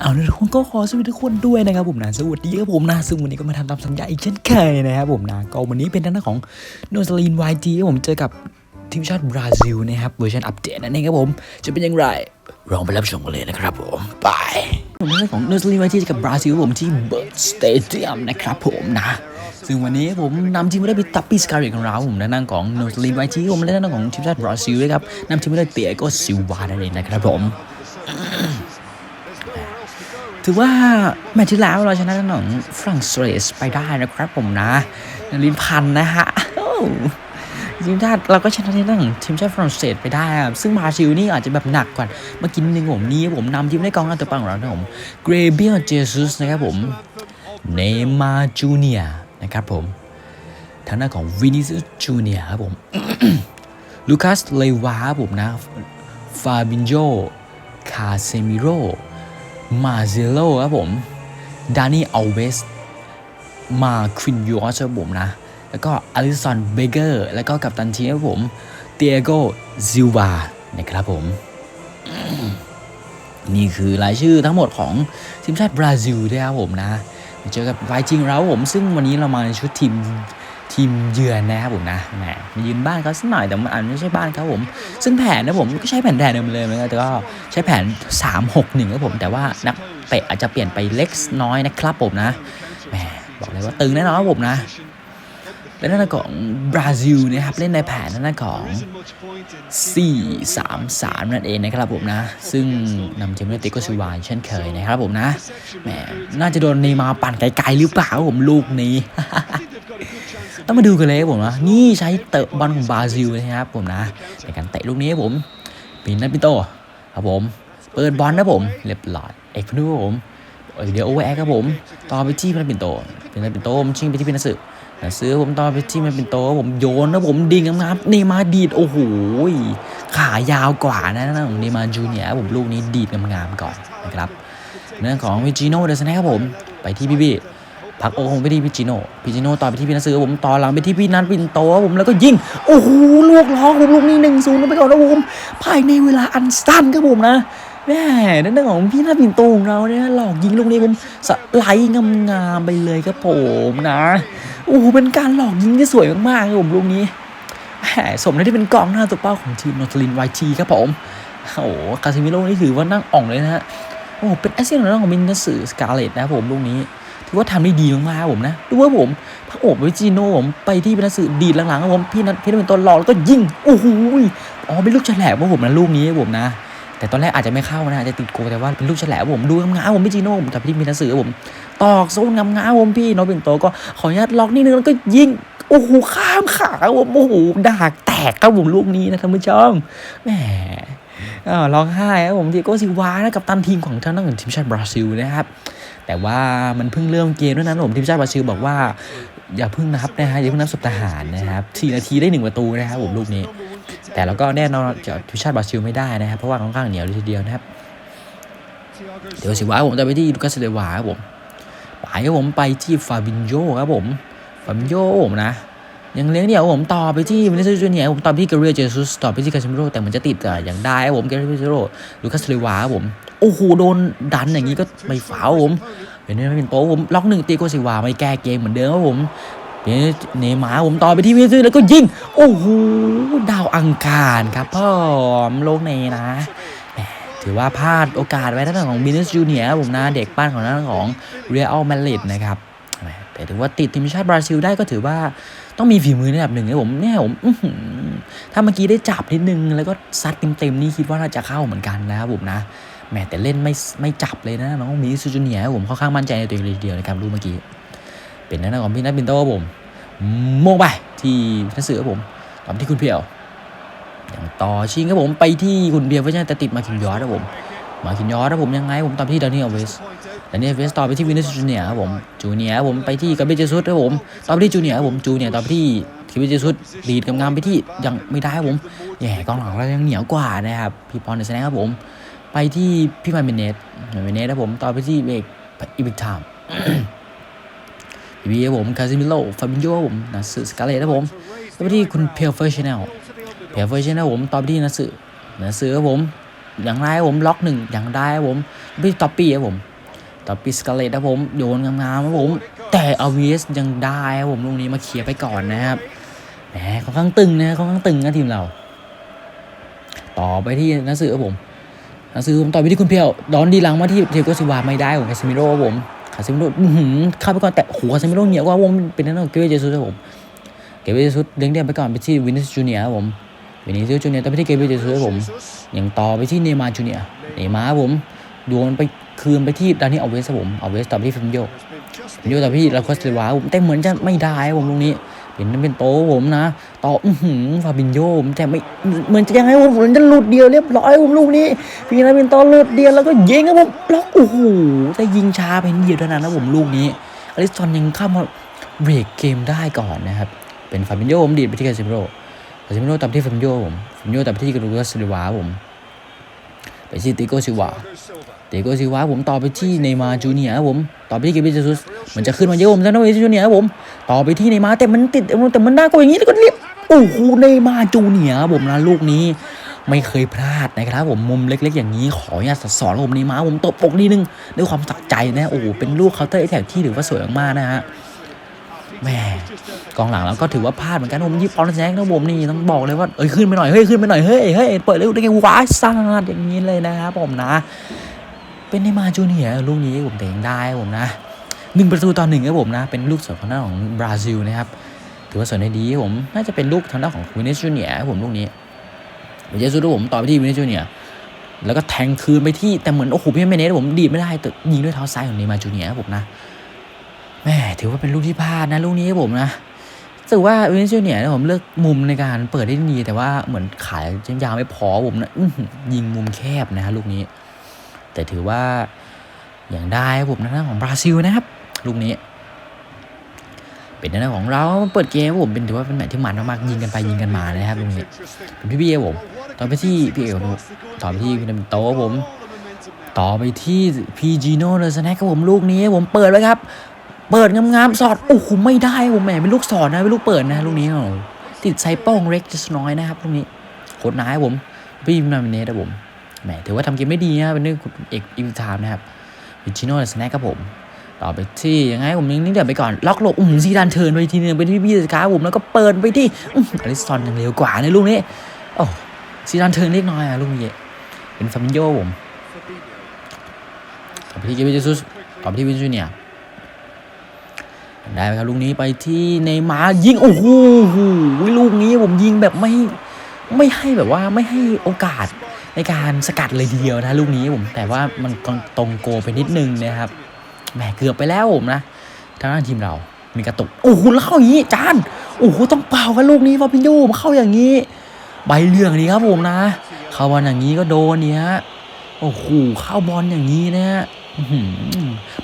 เอาทุกคนก็ขอสวัสดีทุกคนด้วยนะครับผมนะสวัสดีครับผมนะซึ่งวันนี้ก็มาทำตามสัญญาอีกเช่นเคยนะครับผมนะก็วันนี้เป็นทางด้านของโนซาลีนวายจีผมเจอกับทีมชาติบราซิลนะครับเวอร์ชันอัปเดตนั่นเองครับผม จะเป็นอย่างไรลองไปรับชมกันเลยนะครับผมไปผมเรื่องของโนซาลีนวายจีกับบราซิลผมที่เบิร์ดสเตเดียมนะครับผมนะซึ่งวันนี้ผมนำทีมไปได้เป็นตัปปี้สกาเรตของเราผมและนั่งของโนซาลีนวายจีผมและนั่งของทีมชาติบราซิลด้วยครับนำทีมไปได้เตียโก็ซิลวานั่นเองนะครับผม ถือว่าแมตช์ที่แล้วเราชนะทางของฝรั่งเศสไปได้นะครับผมนะลินพันธ์นะฮะโอ้ทีมชาติเราก็ชนะทางของทีมชาติฝรั่งเศสไปได้ครับซึ่งบราซิลนี่อาจจะแบบหนักกว่าเมื่อกี้นึงผมนี่ผมนำทีมได้กองหน้าตัวปังของเรานะผมเกรเบียลเจซุสนะครับผมเนมาร์จูเนียนะครับผมทางหน้านของวินิซิสจูเนียครับผมลูคัสเลวาครับผมนะฟาบินโจคาเซมิโร มาเซโลครับผมดานี่อัลเวสมาควินยูสครับผมนะ แล้วก็อลิสันเบเกอร์ แล้วก็กัปตันทีมครับผมเตียโกซิลวานะครับผม นี่คือรายชื่อทั้งหมดของทีมชาติบราซิลด้วยครับผมนะ เจอกับวายจริงเราผม ซึ่งวันนี้เรามาในชุดทีม ทีมเยือนนะครับผมนะแหมมายืนบ้านเขาสักหน่อยแต่มันอาจไม่ใช่บ้านเขาผม ซึ่งแผนนะผมก็ใช้แผนแดนเดิมเลยนะแต่ก็ใช้แผน 3 6 1ครับผม แต่ว่านักเตะอาจจะเปลี่ยนไปเล็กน้อยนะครับผมนะแหมบอกเลยว่าตึงแน่นอนครับผมนะ และนั่นของบราซิลนะครับเล่นในแผนนั่นของ 4 3 3 นั่นเองนะครับผมนะ ซึ่งนำทีมด้วยติโกซิวานเช่นเคยนะครับผมนะแหมน่าจะโดนเนยมาปั่นไกลๆหรือเปล่าผมลูกนี้ต้องมาดูกันเลยผมนะนี่ใช้เตะบอลของบราซิลนะครับผมนะในการเตะลูกนี้ผมปินนัทปิโตครับผม เปิดบอลนะผมเรียบร้อยเอกพนุผมเดี๋ยวโอเวอร์แอคครับผมต่อไปที่พินัทปินโตพินัทปินโตมชิงไปที่พินัสึนะ ซื้อผมต่อไปที่พินัทปินโตผมโยนนะผมดิ่งงามๆเนมาร์ดีดโอ้โหขายาวกว่านะนั่นของเนมาร์จูเนียผมลูกนี้ดีดงามๆก่อนนะครับเรื่องของวิจิโน่เดซนะครับผมไปที่พี่บี้พักโอคงไปที่พิจิโน่พิจิโน่ต่อไปที่พี่นัทซื้อผมต่อหลังไปที่พี่นัทปินโตผมแล้วก็ยิง โอ้โหลวกล้อผมลูกนี้หนึ่งศูนย์ไปก่อนนะผมภายในเวลาอันสั้นครับผมนะ แม่นั่นของพี่นัทปินโตของเราเนี่ยหลอกยิงลูกนี้ผมสไลด์งามๆไปเลยครับผมนะโอ้เป็นการหลอกยิงที่สวยมากๆครับผมลูกนี้แหมสมแล้ที่เป็นกองหน้าตัวเป้าของทีมนอตลินไวทีครับผมโอ้โหคาซิมิโร่นี่ถือว่านั่งอ่องเลยนะฮะโอ้เป็นแอสเซียนของมินนัสสกาเลตนะครับผมลูกนี้ถือว่าทำได้ดีมากๆครับผมนะดูว่าผมพักโอบวิจิโน่ผมไปที่เป็นนักสือดีดหลังๆครับผมพี่นัทพี่นัทเป็นตัวหลอกแล้วก็ยิงโอ้โหอ๋อเป็นลูกแฉลบของผมนะลูกนี้ผมนะ แต่ตอนแรกอาจจะไม่เข้านะอาจจะติดโกแต่ว่าเป็นลูกแฉลบผมดูงามๆผมวิจิโน่ผมกับพี่มีนักสือผม ตอกโซนงามๆผมพี่โนเป็นโตก็ขออนุญาตล็อกนิดนึงแล้วก็ยิงโอ้โหข้ามขาผมโอ้โหดากแตกครับผมลูกนี้นะท่านผู้ชมแหมร้องไห้ครับผมทีโก้ซิวานะกับตันทีมของทางด้านของทีมชาติบราซิลนะครับแต่ว่ามันเพิ่งเริ่มเกมด้วยนะผมทีมชาติบราซิลบอกว่าอย่าเพิ่งนับนะฮะอย่าเพิ่งนับสุดทหารนะครับสี่นาทีได้หนึ่งประตูนะครับผมลูกนี้ แต่เราก็แน่นอนจะทีมชาติบราซิลไม่ได้นะครับ เพราะว่าค่อนข้างเหนียวเลยทีเดียวนะครับ เดี๋ยวสิว่าผมจะไปที่ลูคัสเดวาครับผมไปครับผมไปที่ฟาบินโยครับผมฟาบินโยผมนะยังเลี้ยงเดี่ยวผมต่อไปที่วินิซิสจูเนียร์ผมต่อไปที่เกเรียเจซุสต่อไปที่คาซิมิโร่แต่เหมันจะติดอะอย่างได้ครับผมเกเรียเจซุสลูคัสเลวาครับผมโอ้โหโดนดันอย่างนี้ก็ไม่ฝาวผมเป็นนี่เป็นโป๊ผมล็อกหนึ่งตีโกซิวาไม่แก้เกมเหมือนเดิมครับผม เป็นเนย์มาผมต่อไปที่วินิซิสแล้วก็ยิง โอ้โหดาวอังคารครับพ่อมโลกเนนะแหมถือว่าพลาดโอกาสไว้ทางด้านของบินิสจูเนียผมนะเด็กปั้นของทางด้นของเรอัลมาดริดนะครับแต่ถือว่าติดทีมชาติบราซิลได้ก็ถือว่าต้องมีฝีมือในระดับหนึ่งนะผมเนี่ยผมถ้าเมื่อกี้ได้จับนิดนึง แล้วก็ซัดเต็มๆนี่คิดว่าน่าจะเข้าเหมือนกันนะครับผมนะแหมแต่เล่นไม่ไม่จับเลยนะน้องมิซูจูเนียผมค่อนข้างมั่นใจในตัวเองเลยทีเดียวนะครับรูปเมื่อกี้เป็นหน้าของพี่นัทบินโต้ผม โมงไปที่พิทักเสือครับผมตามที่คุณเพียวอย่างต่อชิงครับผมไปที่คุณเพียวเพราะฉะนั้นแต่ติดมาคินยอร์ครับผม มาคินยอร์ครับผมยังไงผมตามที่ดานิเอลเวสดานิเอลเวสต่อไปที่วินิสจูเนียครับผมจูเนียครับผมไปที่กาเบเจซุสครับผมต่อไปที่จูเนียครับผมจูเนียต่อไปที่คิเบเจซุสดีดกำงามไปที่ยังไม่ได้ครับผมแย่กองหลังเรายังเหนียวกว่านะครับพี่ปอนเดสแนครับผม ไปที่พี่มาเมเนสมาเมเนสครับผมต่อไปที่เบกอีบิกไทม์ อีครับผมคาซิมิโลฟาบินโยผมนัสสึสกาเลตครับผมต่อไปที่คุณเพียวเฟอร์ชแนลเพียวเฟอร์ชแนลผมต่อไปที่นัสสึนัสสึครับผม อย่างไรผมล็อกหนึ่งอย่างได้ครับผมต่อไปที่ท็อปปี้ครับผมต่อปปี้สกาเลตครับผมโยนงามๆครับผม แต่อาวีสยังได้ครับผมลูกนี้มาเคลียร์ไปก่อนนะครับแหมค่อนข้างตึงนะค่อนข้างตึงนะทีมเรา ต่อไปที่นักสือครับผมนักสือผมต่อไปที่คุณเพียวดอนดีหลังมาที่เทโกซิวาไม่ได้ของคาซิมิโร่ครับผมาซิมิโร่เข้าไปก่อนแต่โอ้โหคาซิมิโร่เหนียวกว่าวงเป็นนั่นของเกเวเจซุสครับผมเกเวเจซุสเลี้ยงเดียไปก่อนไปที่วินิสจูเนียครับผมวินิสจูเนียต่อไปที่เกเวเจซุสครับผมยังต่อไปที่เนมาจูเนียเนมาครับผมดวลไปคืนไปที่ดานี่เอาเวสครับผมเอาเวสต่อไปที่ฟิมโยฟิมโยต่อไปที่ลาคอสเลวาผมแต่เหมือนจะไม่ได้ครับผมตรงนี้ เป็นเป็นโตผมนะต่ออือหือฟาบินโยผมแต่ไม่เหมือนจะยังไงผมเหมือนจะหลุดเดียวเรียบร้อยผมลูกนี้พีนาเป็นโตหลุดเดียวแล้วก็ยิงครับผมแล้วโอ้โหแต่ยิงช้าไปนิดเดียวเท่านั้นนะผมลูกนี้อลิสตันยังเข้ามาเบรกเกมได้ก่อนนะครับเป็นฟาบินโยผมดีดไปที่คาซิมิโร่คาซิมิโร่ตามที่ฟาบินโยผมฟาบินโยตามที่กาลูกัสเดวาผมไปที่ติโกซิวา เตโกซิวาผมต่อไปที่เนมาจูเนียครับผมต่อไปที่เกเบเจซุสมือนจะขึ้นมาเยอะผมซะนะเวจูเนียครับผมต่อไปที่เนมาแต่มันติดแต่มันน่ากลัวอย่างนี้แล้วก็เรียบโอ้โหเนมาจูเนียครับผมนะลูกนี้ไม่เคยพลาดนะครับผมมุมเล็ก ๆ อย่างนี้ขออนุญาตสอนผมเนมาผมตบอกนิดนึงด้วยความสะใจนะโอ้โหเป็นลูกเคาน์เตอร์แท็กที่ถือว่าสวยมากๆนะฮะแม่กองหลังเราก็ถือว่าพลาดเหมือนกันผมยิบอลแซงนะผมนี่ต้องบอกเลยว่าเอ้ยขึ้นไปหน่อยเฮ้ยขึ้นไปหน่อยเฮ้ยเฮ้ยเปิดเร็วได้ไงว้าซาดอย่างนี้เลยนะครับผมนะ เป็นในมาจูเนียร์ลูกนี้ผมเตงได้ผมนะหนึ่งประตูต่อหนึ่งครับผมนะ เป็นลูกสวนของหน้านของบราซิลนะครับ ถือว่าสวนได้ดีผม น่าจะเป็นลูกทางด้านของวินิสจูเนียร์ครับผมลูกนี้เดี๋ยวจะสู้ด้วยผมต่อไปที่วินิสจูเนียร์แล้วก็แทงคืนไปที่แต่เหมือนโอ้โหพี่เมเนสผมดีไม่ได้แต่ยิงด้วยเท้าซ้ายของเนมาจูเนียร์ครับผมนะแม่ถือว่าเป็นลูกที่พลาดนะ ลูกนี้ครับผมนะรู้สึกว่าวินิสจูเนียร์ผมเลือกมุมในการเปิดได้ดีแต่ว่าเหมือนขายยาวไม่พอผมนะยิงมุมแคบนะฮะลูกนี้ แต่ถือว่าอย่างได้ครับผมนะของบราซิลนะครับลูกนี้ เป็นหน้าของเราเปิดเกมครับผมเป็นถือว่าเป็นแมตช์ที่มันมากๆยิงกันไปยิงกันมานะครับลูกนี้เป็นพี่พี่ครับผมต่อไปที่พี่เอ๋ต่อไปที่พี่นำโตครับผม ต่อไปที่พีจีโน่เลสแน็คครับผมลูกนี้ผมเปิดไว้ครับ เปิดงามๆสอดโอ้โหไม่ได้ผมแหมเป็นลูกสอดนะเป็นลูกเปิดนะลูกนี้ติดไซป้องเล็กจะน้อยนะครับลูกนี้โคตรน้ายครับผมพี่นามิเนสครับผม แหมถือว่าทำเกมไม่ดีนะเป็นเรื่องเอกอิมทามนะครับวิชิโน่สแน็คครับผมต่อไปที่ยังไงผมยังนี่เดี๋ยวไปก่อนล็อกหลบอุ้มซีดานเทิร์นไปทีนึงไปที่พี่สกาผมแล้วก็เปิดไปที่อลิสซอนยังเร็วกว่าในลูกนี้โอ้ซีดานเทิร์นเล็กน้อยอะลูกนี้เป็นฟามินโยผมต่อไปที่เกเบเจซุสต่อไปที่วินจูเนียได้ไหมครับลูกนี้ไปที่เนมายิงโอ้โหลูกนี้ผมยิงแบบไม่ไม่ให้แบบว่าไม่ให้โอกาส ในการสกัดเลยทีเดียวนะลูกนี้ผมแต่ว่ามันตรงโกไปนิดนึงนะครับแหมเกือบไปแล้วผมนะทางด้านทีมเรามีกระตุกโอ้โหแล้วเข้าอย่างนี้จานโอ้โหต้องเป่ากันลูกนี้ฟาบินโยมาเข้าอย่างนี้ ใบเหลืองดีครับผมนะ เข้าบอลอย่างนี้ก็โดนเนี่ยโอ้โหเข้าบอลอย่างนี้นะอื้อหือ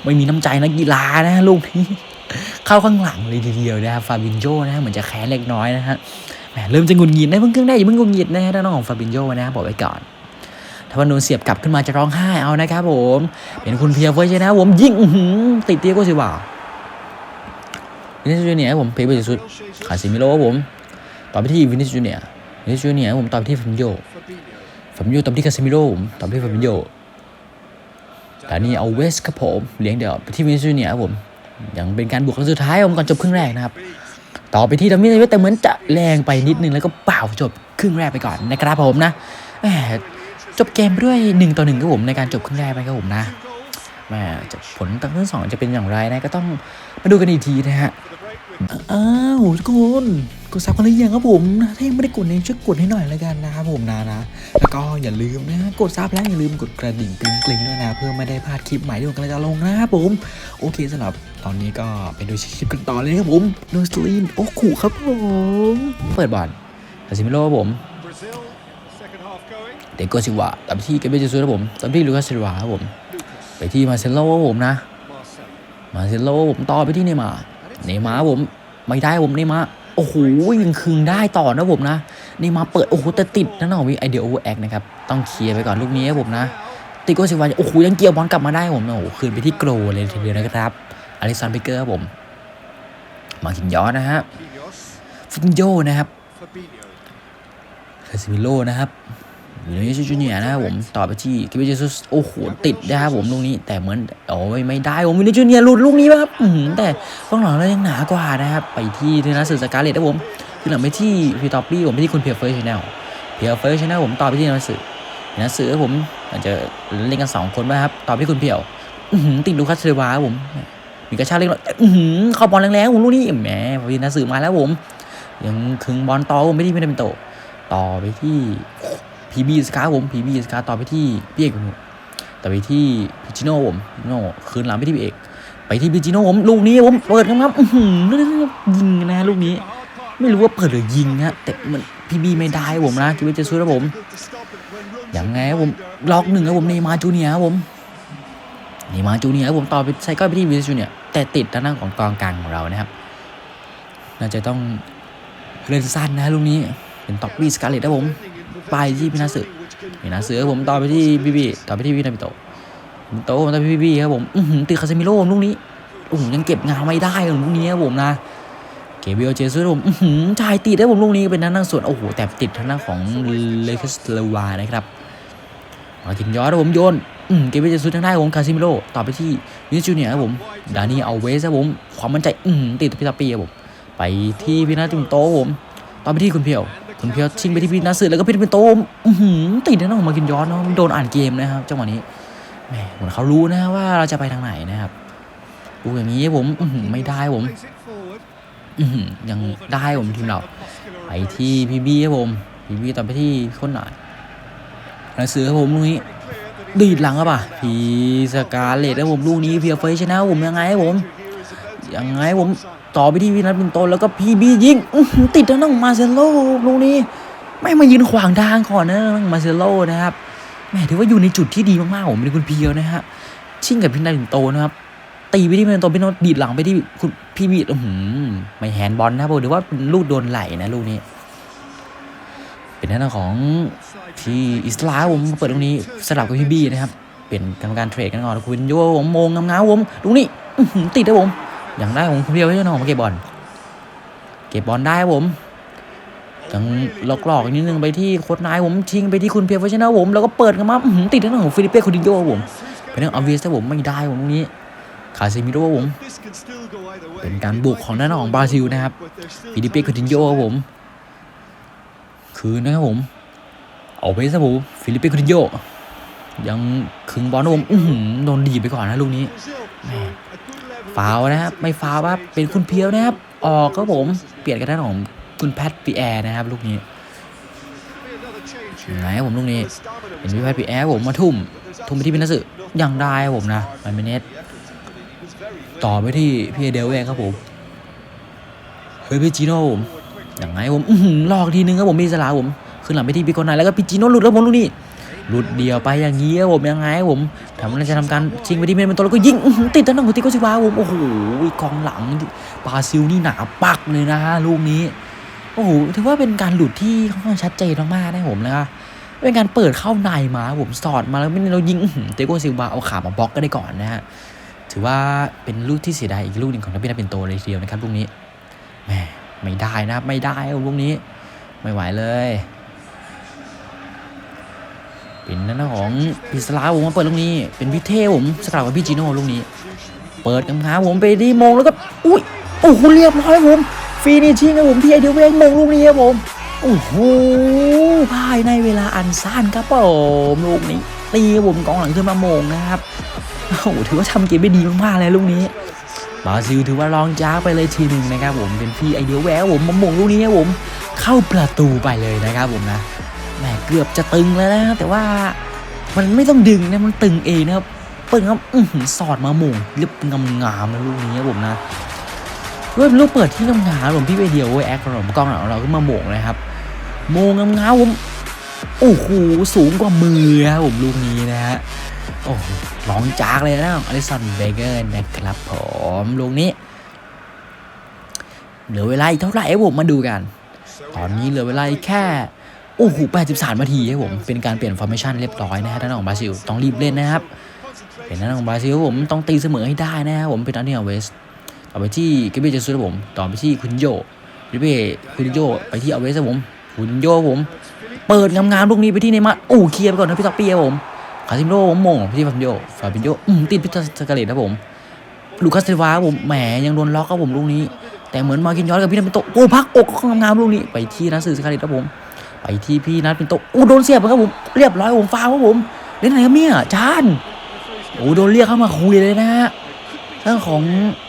ไม่มีน้ำใจนักกีฬานะลูกนี้เข้าข้างหลังเลยทีเดียวนะครับฟาบินโยนะเหมือนจะแค้นเล็กน้อยนะฮะแหมเริ่มจะงุดหงิดนะเพิ่งเครื่องได้อย่าเพิ่งงุดหงิดนะฮะด้อกของฟาบินโยนะบอกไว้ก่อน ถ้าวันโดนเสียบกลับขึ้นมาจะร้องไห้เอานะครับผมเป็นคุณเพียเฟอร์ใช่นะผมยิงติดเตี้ยก็สิว่าวินิสจูเนียผมเพย์ไปสุดขาซิมิโร่ผมต่อไปที่วินิสจูเนียวินิสจูเนียผมต่อไปที่ฟาบินโยฟาบินโยต่อไปที่คาซิมิโร่ผมต่อไปที่ฟาบินโยแต่นี่เอาเวสครับผมเลี้ยงเดี่ยวไปที่วินิสจูเนียผมยังเป็นการบวกครั้งสุดท้ายผมก่อนจบครึ่งแรกนะครับต่อไปที่ดัมมี่แต่เหมือนจะแรงไปนิดนึงแล้วก็เปล่าจบครึ่งแรกไปก่อนนะครับผมนะแหม จบเกมด้วยหนึ่งต่อหนึ่งครับผมในการจบครึ่งแรกไปครับผมนะแม่จะผลตั้งครึ่งสองจะเป็นอย่างไรนะก็ต้องมาดูกันอีกทีนะฮะอ้าวทุกคนกดซับกันหรือยังครับผมนะถ้ายังไม่ได้กดเนี่ยช่วยกดให้หน่อยแล้วกันนะครับผมนะนะแล้วก็อย่าลืมนะกดซับแล้วอย่าลืมกดกระดิ่งกริ๊งกริ๊งด้วยนะ เพื่อไม่ได้พลาดคลิปใหม่ที่ผมกำลังจะลงนะครับผม โอเคสำหรับตอนนี้ก็ไปดูคลิปกันต่อเลยครับผมโนสลีนโอ้ขู่ครับผม เปิดบอลคาซิมิโร่ครับผม เดโกซิวะตามที่เกเบจิซูครับผมตามที่ลูคัสซิลวาครับผม ไปที่มาเซโลครับผมนะ มาเซโลผมต่อไปที่เนมาเนมาผมไม่ได้ผมเนมาโอ้โหยังคืนได้ต่อนะผมนะเนมาเปิดโอ้โหแต่ติดนั่นหน่อวิไอเดียโอเวอร์แอคนะครับต้องเคลียร์ไปก่อนลูกนี้ครับผมนะติโกซิวาโอ้โหยังเกี่ยวบอลกลับมาได้ผมโอ้โหคืนไปที่โกลเลยทีเดียวนะครับอลิสันเบเกอร์ครับผม มาคินยอสนะฮะฟินโยนะครับคาซิมิโร่นะครับ วินิซิสจูเนียนะครับผมต่อไปที่กิเบเจซุสโอ้โหติดนะครับผมลูกนี้ แต่เหมือนโอ้ยไม่ได้ผมวินิซิสจูเนียหลุดลูกนี้ครับอื้อหือแต่ข้างหลังเรายังหนากว่านะครับไปที่เทนัสสกาเลตนะผมที่หลังไปที่พีทอปปี้ผมไปที่คุณเพียร์เฟอร์สชาแนลเพียร์เฟอร์สชาแนลผมต่อไปที่เทนัสสึนัสสึผมอาจจะเล่นกันสองคนไหมครับต่อไปที่คุณเพียวอื้อหือติดลูคัสเซวาครับผมมีกระชากเล็กน้อยอื้อหือเข้าบอลแรงๆผมลูกนี้แหมพอดีนัสสึมาแล้วผมยังคึงบอลต่อผมไม่ที่ไม่ได้เป็นโตต่อไปที่ พีบีสกาผมพีบีสกาต่อไปที่พี่เอกผมต่อไปที่พิจิโน่ผมพิจิโน่คืนหลังไปที่พี่เอก ไปที่พิจิโน่ผมลูกนี้ผมเปิดครับอื้อหือยิงนะลูกนี้ ไม่รู้ว่าเปิดหรือยิงฮะแต่มันพีบีไม่ได้ผมนะคิดว่าจะสู้แล้วผมอยังไงผมล็อกหนึ่งครับผมเนมาจูเนียครับผมเนมาจูเนียครับผมต่อไปใช้ก็ไปที่วิสจูเนียแต่ติดทางด้าของกองกลางของเรานะครับน่าจะต้องเล่นสั้นนะลูกนี้เป็นต็อปปี้สกาเลตนะผม ไปที่พินาสึพินาสึครับผมต่อไปที่บีบีต่อไปที่วินามิโตะวินามิโตะผมต่อไปที่บีบีครับผมอือหือตีคาเซมิโร่ลูกนี้โอ้โหยังเก็บงานไม่ได้เลยลูกนี้ครับผมนะเกเบียลเจซุสครับผมอือหือจ่ายติดได้ผมลูกนี้เป็นทางด้านส่วนโอ้โหแต่ติดทางด้านของเลคัสเลวานะครับมากินยอดครับผมโยนอืมเกเบียลเจซุสทางด้านของคาซิมิโร่ต่อไปที่วินิจูเนียร์ครับผมดานี่เอาเวสครับผมความมั่นใจอืมติดพิตาปีครับผมไปที่พี่นัทจุมโตผมตอไปที่คุณเพียว คุณเพียวชิงไปที่พี่นัทสึแล้วก็พี่เป็นโตมติดนะน้องมากินย้อนเนาะโดนอ่านเกมนะครับจังหวะนี้แหมเหมือนเขารู้นะว่าเราจะไปทางไหนนะครับดูอย่างนี้ผมไม่ได้ผมยังได้ผมทีมเราไปที่พี่บี้ครับผมพี่บี้ตอนไปที่คนหน่อยนักสือครับผมลูกนี้ดีดหลังครับอะพีสกาเลตครับผมลูกนี้เพียเฟยชนะผมยังไงครับผมยังไงผม ต่อไปที่วินัทเป็นโตนแล้วก็พีบียิงติดทางน้องมาเซโลลูกนี้ ไม่มายืนขวางทางก่อนนะน้องมาเซโลนะครับแหมถือว่าอยู่ในจุดที่ดีมากๆผมเป็นคุณเพียวนะฮะชิงกับพินัทเป็นโตนะครับตีไปที่เป็นโตพี่โนตดีดหลังไปที่คุณพีบีอื้อหือไม่แฮนด์บอลนะผมถือว่าลูกโดนไหลนะลูกนี้เป็นหน้าของที่อิสลาผมเปิดตรงนี้สลับกับพี่บี้นะครับ เป็นกรรมการเทรดกันก่อนคุณโยผมโมงงามๆผมตรงนี้ติดนะผม อย่างได้ผมคนเดียวให้น้องมาเก็บบอล เก็บบอลได้ผมยังหลอกหลอกๆนิดนึงไปที่โค้ชนายผมชิงไปที่คุณเพียร์เฟชนะผมแล้วก็เปิดกันมาอื้อหือติดทางด้าของฟิลิปเป้คูดินโยผมเป็นเรื่องออฟวิสครับผมไม่ได้ผมตรงนี้คาเซมิโร่ผมเป็นการบุกของด้านของบราซิลนะครับฟิลิปเป้คูดินโยครับผม คืนนะครับผมเอาไปซะผมฟิลิปเป้คูดินโยยังขึงบอลนะผมโดนดีไปก่อนนะลูกนี้ ฟาวนะครับ ไม่ฟาวล์ครับเป็นคุณเพียวนะครับ ออกครับผมเปลี่ยนกันด้านของคุณแพทปีแอร์นะครับ ลูกนี้ยังไงครับผมลูกนี้เป็นพี่แพทปีแอร์ผมมาทุ่ม ทุ่มไปที่พินัสึยังได้ครับผมนะมันเมเนตต่อไปที่พี่เดลเวงครับผมเฮ้ยพี่จีโน่ผมยังไงผมหลอกทีนึงครับผมพี่สลาผมขึ้นหลังไปที่พี่โกนายแล้วก็พี่จีโน่หลุดแล้วผมลูกนี้ หลุดเดียวไปอย่างนี้ครับผมยังไงผมทำมันจะทำการชิงไปที่เมนเป็นตัวแล้วก็ยิงติดตั้งของติโกซิวารับผมโอ้โหกองหลังบราซิลนี่หนาปักเลยนะฮะลูกนี้โอ้โหถือว่าเป็นการหลุดที่ค่อนข้างชัดเจนมากๆนะผมนะครับเป็นการเปิดเข้าในมาผมสอดมาแล้วไม่เรายิงเตโกซิลวาเอาขามาบล็อกก็ได้ก่อนนะฮะถือว่าเป็นลูกที่เสียดายอีกลูกหนึ่งของทัพพินาเป็นโตเลยทีเดียวนะครับลูกนี้แหมไม่ได้นะครับไม่ได้ลูกนี้ ไม่ไหวเลย เป็นนั่นนะของพิสลาผมมาเปิดลูกนี้ เป็นพิเทผมสลับกับพี่จิโน่ลูกนี้ เปิดกำขาผมไปที่มงแล้วก็อุ้ยโอ้โหเรียบร้อยผมฟีนิชิ่งครับผมพี่ไอเดียเวงมงลูกนี้ครับผมโอ้โหภายในเวลาอันสั้นครับผมลูกนี้ตีผมกองหลังขึ้นมามงนะครับโอ้โหถือว่าทำเกมได้ดีมากๆเลยลูกนี้บราซิลถือว่าลองจ้าไปเลยทีหนึ่งนะครับผมเป็นพี่ไอเดียแววผมมามงลูกนี้ครับผมเข้าประตูไปเลยนะครับผมนะ แหมเกือบจะตึงแล้วนะแต่ว่ามันไม่ต้องดึงนะมันตึงเองนะครับเปิดครับอื้อสอดมาหม่งเรียบงามงามๆนะลูกนี้ครับผมนะด้วยลูกเปิดที่งามงามๆผมพี่ไปเดียวเว้ยแอคของกล้องหลังเราขึ้นมาหม่งเลยครับโมงงามงามๆผมโอ้โหสูงกว่ามือครับผมลูกนี้นะฮะโอ้หร้องจากเลยนะอลิสันเบเกอร์นะครับผมลูกนี้เหลือเวลาอีกเท่าไหร่ผมมาดูกัน ตอนนี้เหลือเวลาอีกแค่ โอ้โห83นาทีครับผมเป็นการเปลี่ยนฟอร์เมชันเรียบร้อยนะฮะด้านของบราซิลต้องรีบเล่นนะครับเป็นด้านของบราซิลผมต้องตีเสมอให้ได้นะครับผมเป็นด้านนี้ของเวสต่อไปที่เกเบเจซุสครับผมต่อไปที่คุณโยเกเบคุณโยไปที่เอาเวสครับผมคุณโยผม เปิดงามๆลูกนี้ไปที่เนมาร์โอ้เคลียร์ไปก่อนนะพี่ท็อปปี้ครับผมคาซิโร่ผมโมงพี่ฟาบินโยฟาบินโยอืมติดพิทสกาเลตครับผมลูคัสเซวาผมแหมยังโดนล็อกครับผมลูกนี้ แต่เหมือนมากินยอนกับพี่นัทเป็นโตโอ้พักอกงามๆลูกนี้ไปที่นัทสื่อสกาเลตครับผม ไปที่พี่นัทเป็นโตะโอ้โดนเสียบครับผมเรียบร้อยผมฟาวครับผมเล่นอะไรครับเนี่ยจานโอ้โดนเรียกเข้ามาคุยเลยนะฮะเรื่องของ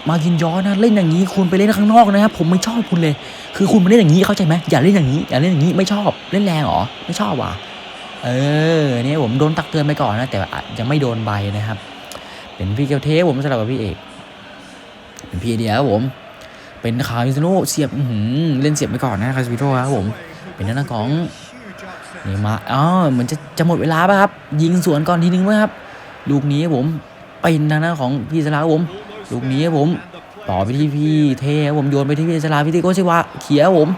มากินย้อนนะเล่นอย่างนี้คุณไปเล่นข้างนอกนะครับผมไม่ชอบคุณเลย คือคุณมาเล่นอย่างนี้เข้าใจไหมอย่าเล่นอย่างนี้อย่าเล่นอย่างนี้ไม่ชอบเล่นแรงหรอไม่ชอบว่ะเออเนี่ยผมโดนตักเตือนไปก่อนนะแต่อาจจะไม่โดนใบนะครับ เป็นพี่เกลเทสผมสลับกับพี่เอก เป็นพี่เดียครับผม เป็นคาริสโนเสียบเล่นเสียบไปก่อนนะคาริสโนครับผม เป็นหน้าของ Huge upset. นี่มาอ๋อเหมือนจะจะหมดเวลาป่ะครับ ยิงสวนก่อนทีนึงไหมครับ ลูกนี้ผมเป็นทางด้าของพี่สลาผม ลูกนี้ผมต่อไปที่พี่เทผมโยนไปที่พี่สลาพี่เทโกชิวะเขียผม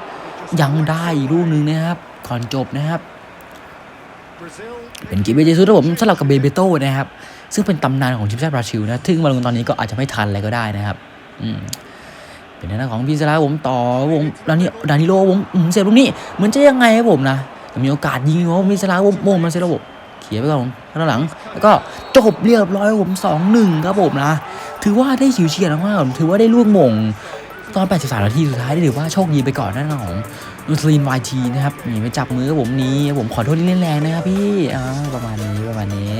ยังได้อีกลูกหนึ่งนะครับก่อนจบนะครับเป็นกิเบเจซุสครับผมสลับกับเบเบโต้นะครับ ซึ่งเป็นตำนานของทีมชาติบราซิลนะ ถึงมาลงตอนนี้ก็อาจจะไม่ทันอะไรก็ได้นะครับ อืม เป็นหน้าของพี่สลารับผมต่อครับผมดานิดานิโลผมเสียบลูกนี้เหมือนจะยังไงครับผมนะแต่มีโอกาสยิงอยู่ครับพี่สลารับผมโมงมันเซโลบเขียไปก่อนข้างหลัง แล้วก็จบเรียบร้อยผมสองหนึ่งครับผมนะ ถือว่าได้ฉิวเฉียดมากผมถือว่าได้ลูกมงตอน 83 นาทีสุดท้ายได้ถือว่าโชคดีไปก่อนนั่นของนูสลีนวายทีนะครับนี่ไปจับมือผมนี้ ผมขอโทษที่เล่นแรงนะครับพี่ประมาณนี้ประมาณนี้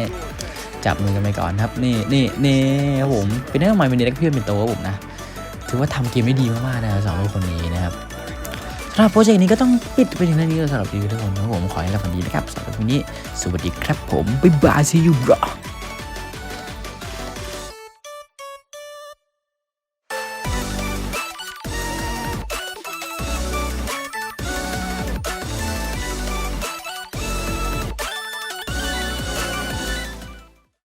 จับมือกันไปก่อนครับ นี่นี่นี่ครับผมเป็นนักใหม่เป็นเด็กเพื่อนเป็นโตครับผมนะ ถือว่าทำเกมได้ดีมากๆนะครับสองลูกคนนี้นะครับสำหรับโปรเจกต์นี้ก็ต้องปิดไปถึงเท่านี้แล้วสำหรับรีวิวทุกคนนะครับผมขอให้รับฝันดีนะครับสำหรับวันนี้สวัสดีครับผมบ๊ายบาย see you bro